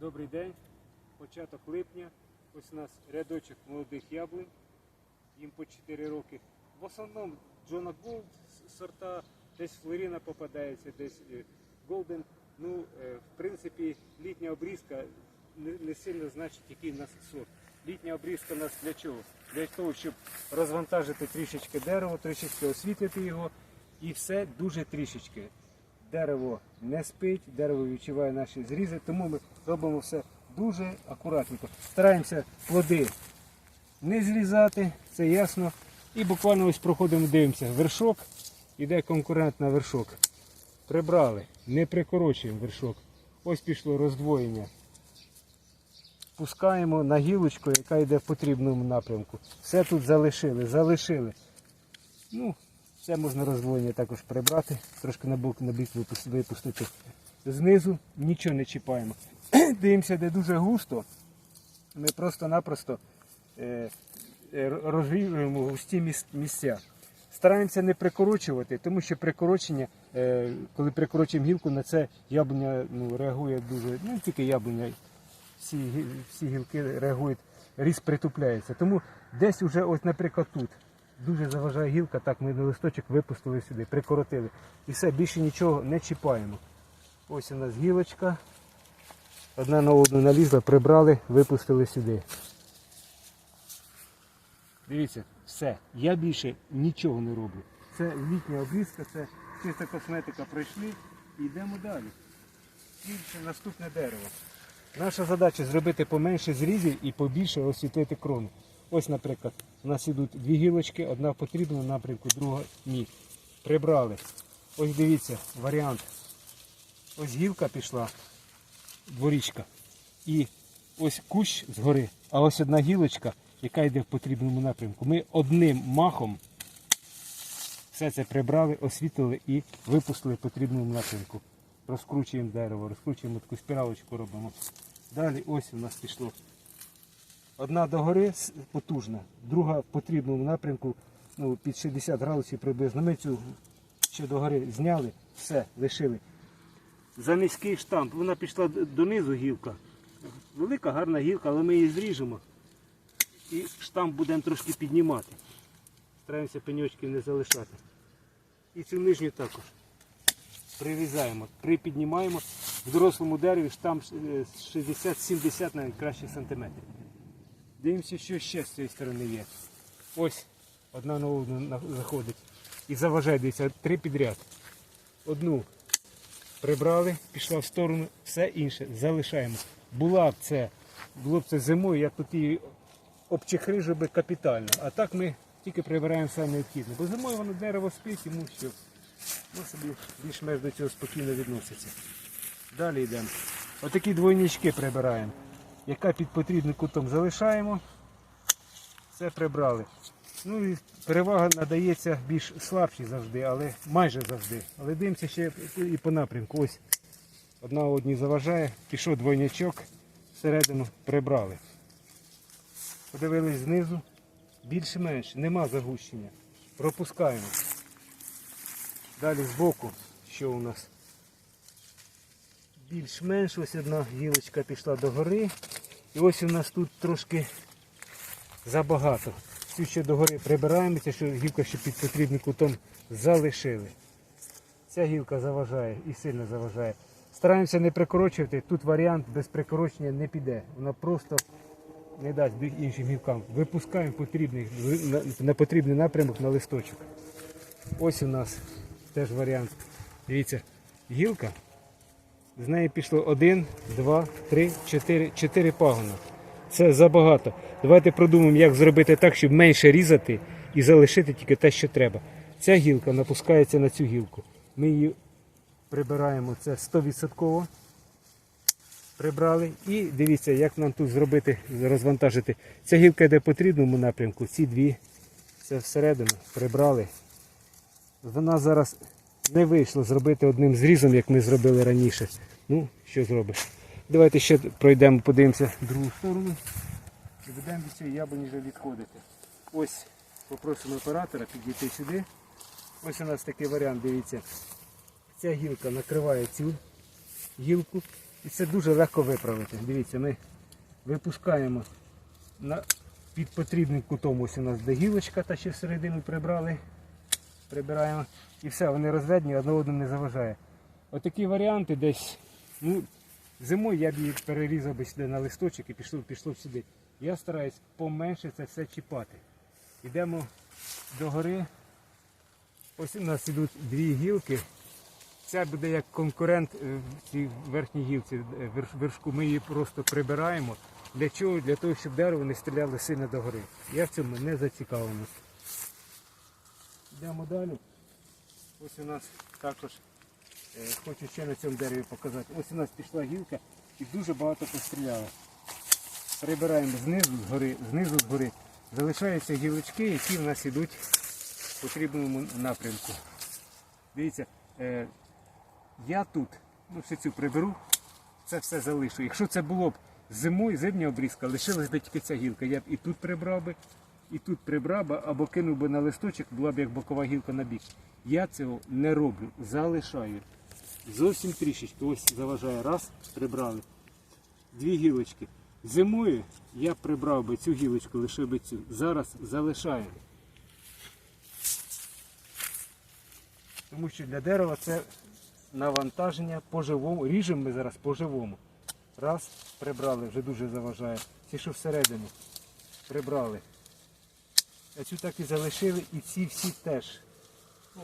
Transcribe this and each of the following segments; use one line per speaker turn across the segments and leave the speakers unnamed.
Добрий день. Початок липня. Ось у нас рядочок молодих яблунь. Їм по 4 роки. В основному Джона Голд сорта, десь Флоріна попадається, десь е, Голден. Ну, е, в принципі, літня обрізка не, сильно значить, який в нас сорт. Літня обрізка у нас для чого? Для того, щоб розвантажити трішечки дерево, трішечки освітлити його. І все дуже трішечки. Дерево не спить, дерево відчуває наші зрізи, тому ми робимо все дуже акуратненько. Стараємося плоди не зрізати, це ясно. І буквально ось проходимо, дивимося, вершок, іде конкурент на вершок. Прибрали, не прикорочуємо вершок. Ось пішло роздвоєння. Пускаємо на гілочку, яка йде в потрібному напрямку. Все тут залишили, залишили. Ну, це можна роздвоєння також прибрати, трошки на бок на бік випустити. Знизу нічого не чіпаємо. Дивимося, де дуже густо. Ми просто-напросто е, е, розрівнюємо густі місця. Стараємося не прикорочувати, тому що прикорочення, е, коли прикорочуємо гілку, на це яблуня ну, реагує дуже, ну тільки яблуня, всі, всі гілки реагують, ріст притупляється. Тому десь уже, ось, наприклад, тут дуже заважає гілка, так ми листочок випустили сюди, прикоротили. І все, більше нічого не чіпаємо. Ось у нас гілочка. Одна на одну налізла, прибрали, випустили сюди. Дивіться, все. Я більше нічого не роблю. Це літня обрізка, це чиста косметика пройшли і йдемо далі. Інше наступне дерево. Наша задача зробити поменше зрізів і побільше освітлити крону. Ось, наприклад, у нас ідуть дві гілочки, одна в потрібному напрямку, друга ні. Прибрали. Ось дивіться, варіант. Ось гілка пішла, дворічка. І ось кущ згори, а ось одна гілочка, яка йде в потрібному напрямку. Ми одним махом все це прибрали, освітлили і випустили в потрібному напрямку. Розкручуємо дерево, розкручуємо таку спіралочку робимо. Далі ось у нас пішло. Одна догори потужна, друга в потрібному напрямку ну, під 60 градусів приблизно. Ми цю ще догори зняли, все, лишили. За низький штамп. Вона пішла донизу гілка. Велика, гарна гілка, але ми її зріжемо. І штамп будемо трошки піднімати. Стараємося пеньочків не залишати. І цю нижню також. Прирізаємо, припіднімаємо. В дорослому дереві штамп е, 60-70 навіть краще сантиметрів. Дивимося, що ще з цієї сторони є. Ось одна на одну заходить. І заважає, дивіться, три підряд. Одну прибрали, пішла в сторону, все інше залишаємо. Була б це, було б це зимою, я тут її обчехрижу би капітально. А так ми тільки прибираємо все необхідне. Бо зимою воно дерево спить, тому що ну, собі більш-менш до цього спокійно відноситься. Далі йдемо. Отакі двойнички прибираємо. Яка під потрібним кутом залишаємо. Це прибрали. Ну і перевага надається більш слабші завжди, але майже завжди. Але дивимося ще і по напрямку. Ось одна одній заважає, пішов двойнячок, всередину прибрали. Подивились знизу, більш-менш, нема загущення. Пропускаємо. Далі збоку, що у нас? Більш-менш ось одна гілочка пішла догори. І ось у нас тут трошки забагато. Цю ще догори прибираємо, ця що гілка ще під потрібним кутом залишили. Ця гілка заважає і сильно заважає. Стараємося не прикорочувати. Тут варіант без прикорочення не піде. Вона просто не дасть іншим гілкам. Випускаємо потрібний, на потрібний напрямок на листочок. Ось у нас теж варіант. Дивіться, гілка. З неї пішло 1, 2, 3, 4, 4 пагона. Це забагато. Давайте продумаємо, як зробити так, щоб менше різати і залишити тільки те, що треба. Ця гілка напускається на цю гілку. Ми її прибираємо це 100%. Прибрали. І дивіться, як нам тут зробити, розвантажити. Ця гілка йде в потрібному напрямку, ці дві, це всередину прибрали. Вона зараз не вийшло зробити одним зрізом, як ми зробили раніше. Ну, що зробиш? Давайте ще пройдемо, подивимося в другу сторону. І будемо від цієї яблуні вже відходити. Ось попросимо оператора підійти сюди. Ось у нас такий варіант, дивіться. Ця гілка накриває цю гілку. І це дуже легко виправити. Дивіться, ми випускаємо на, під потрібним кутом. Ось у нас де гілочка, та ще всередину прибрали. Прибираємо. І все, вони розведені, одне одному не заважає. Отакі варіанти десь. Ну, зимою я б їх перерізав би сюди на листочок і пішло, пішло б сюди. Я стараюсь поменше це все чіпати. Йдемо до гори. Ось у нас ідуть дві гілки. Це буде як конкурент е, в цій верхній гілці е, вершку. Ми її просто прибираємо. Для чого? Для того, щоб дерево не стріляло сильно догори. Я в цьому не зацікавлений. Йдемо далі. Ось у нас також е, хочу ще на цьому дереві показати. Ось у нас пішла гілка і дуже багато постріляло. Прибираємо знизу згори, знизу згори. Залишаються гілочки, які в нас йдуть в потрібному напрямку. Дивіться, е, я тут, ну ще цю приберу, це все залишу. Якщо це було б зимою, зимня обрізка, лишилась би тільки ця гілка. Я б і тут прибрав би, і тут прибрав або кинув би на листочок, була б як бокова гілка на бік. Я цього не роблю, залишаю. Зовсім трішечки. Ось заважає. Раз, прибрали. Дві гілочки. Зимою я прибрав би цю гілочку, лишив би цю. Зараз залишаю. Тому що для дерева це навантаження по-живому. Ріжемо ми зараз по-живому. Раз, прибрали, вже дуже заважає. Ці, що всередину, прибрали. А цю так і залишили, і ці всі теж.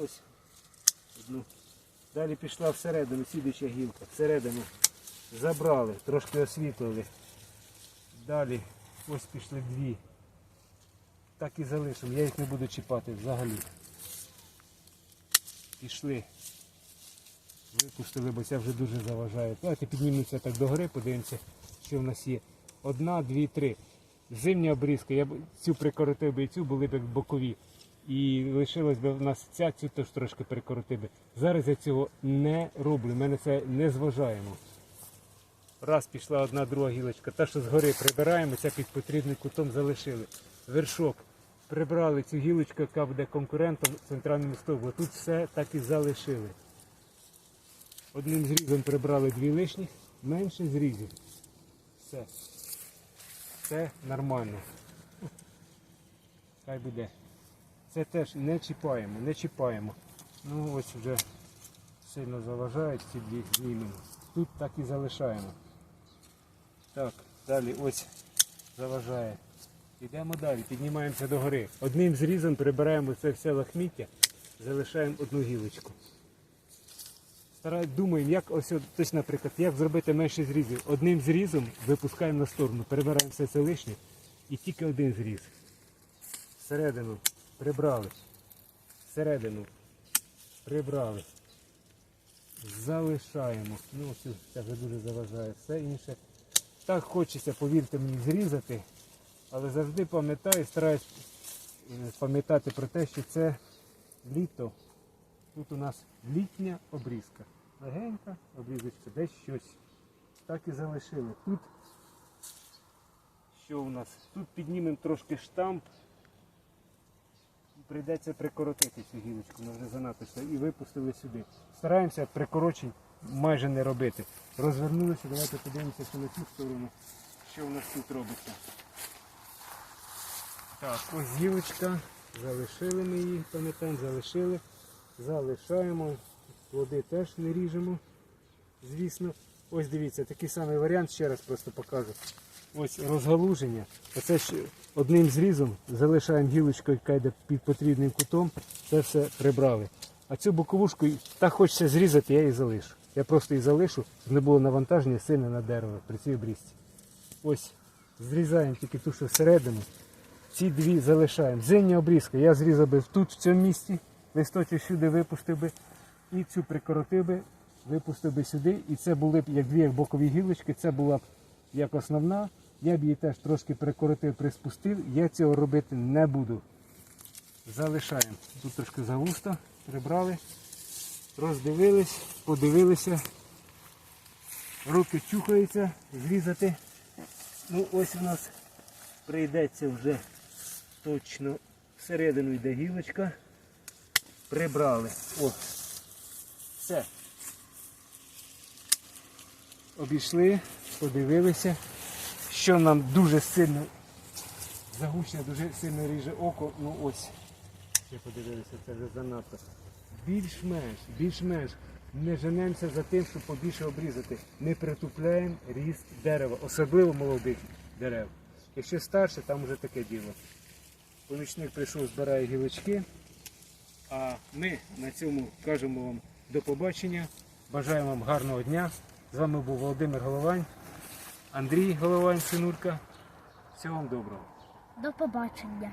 Ось. Одну. Далі пішла всередину, сідуча гілка. Всередину забрали, трошки освітлили. Далі ось пішли дві. Так і залишимо. Я їх не буду чіпати взагалі. Пішли. Випустили, бо це вже дуже заважає. Давайте піднімемося так догори, подивимося, що в нас є. Одна, дві, три. Зимня обрізка, я б цю прикоротив би і цю були б як бокові. І лишилось би в нас ця, цю теж трошки прикоротив би. Зараз я цього не роблю, ми на це не зважаємо. Раз пішла одна друга гілочка. Та, що згори прибираємо, ця під потрібним кутом залишили. Вершок. Прибрали цю гілочку, яка буде конкурентом центральному стовбу. Тут все так і залишили. Одним зрізом прибрали дві лишніх, менше зрізів. Все. Це нормально. Хай буде. Це теж не чіпаємо, не чіпаємо. Ну ось вже сильно заважають ці дві знімемо. Тут так і залишаємо. Так, далі ось заважає. Йдемо далі, піднімаємося до гори. Одним зрізом прибираємо це все лахміття, залишаємо одну гілочку. Старай, думаємо, як ось, ось, наприклад, як зробити менше зрізів. Одним зрізом випускаємо на сторону, перебираємо все це лишнє і тільки один зріз. Всередину прибрали. Всередину прибрали. Залишаємо. Ну, ось це вже дуже заважає. Все інше. Так хочеться, повірте мені, зрізати, але завжди пам'ятаю, стараюсь е, пам'ятати про те, що це літо. Тут у нас літня обрізка. Легенька обрізочка, десь щось. Так і залишили. Тут що у нас? Тут піднімемо трошки штамп. Прийдеться прикоротити цю гілочку, ми вже занадто і випустили сюди. Стараємося прикорочень майже не робити. Розвернулися, давайте подивимося на цю сторону, що у нас тут робиться. Так, ось гілочка. Залишили ми її, пам'ятаємо, залишили. Залишаємо. Плоди теж не ріжемо. Звісно. Ось дивіться, такий самий варіант, ще раз просто покажу. Ось розгалуження. Оце ж одним зрізом залишаємо гілочку, яка йде під потрібним кутом. Це все прибрали. А цю боковушку так хочеться зрізати, я її залишу. Я просто її залишу, щоб не було навантаження сильне на дерево при цій обрізці. Ось зрізаємо тільки ту, що всередину. Ці дві залишаємо. Зимня обрізка. Я зрізав би тут, в цьому місці, листочок сюди випустив би. І цю прикоротив би, випустив би сюди. І це були б як дві як бокові гілочки, це була б як основна. Я б її теж трошки прикоротив, приспустив. Я цього робити не буду. Залишаємо. Тут трошки загусто, прибрали, роздивились, подивилися. Руки чухаються, зрізати. Ну ось у нас прийдеться вже точно всередину йде гілочка. Прибрали. О. Все. обійшли, подивилися, що нам дуже сильно загучне, дуже сильно ріже око. Ну ось, ще подивилися, це вже занадто. Більш-менш, більш-менш не женемося за тим, щоб побільше обрізати. Не притупляємо ріст дерева, особливо молодих дерев. Якщо старше, там вже таке діло. Помічник прийшов, збирає гілочки. А ми на цьому кажемо вам до побачення. Бажаємо вам гарного дня. З вами був Володимир Головань, Андрій Головань, синурка. Всього вам доброго.
До побачення.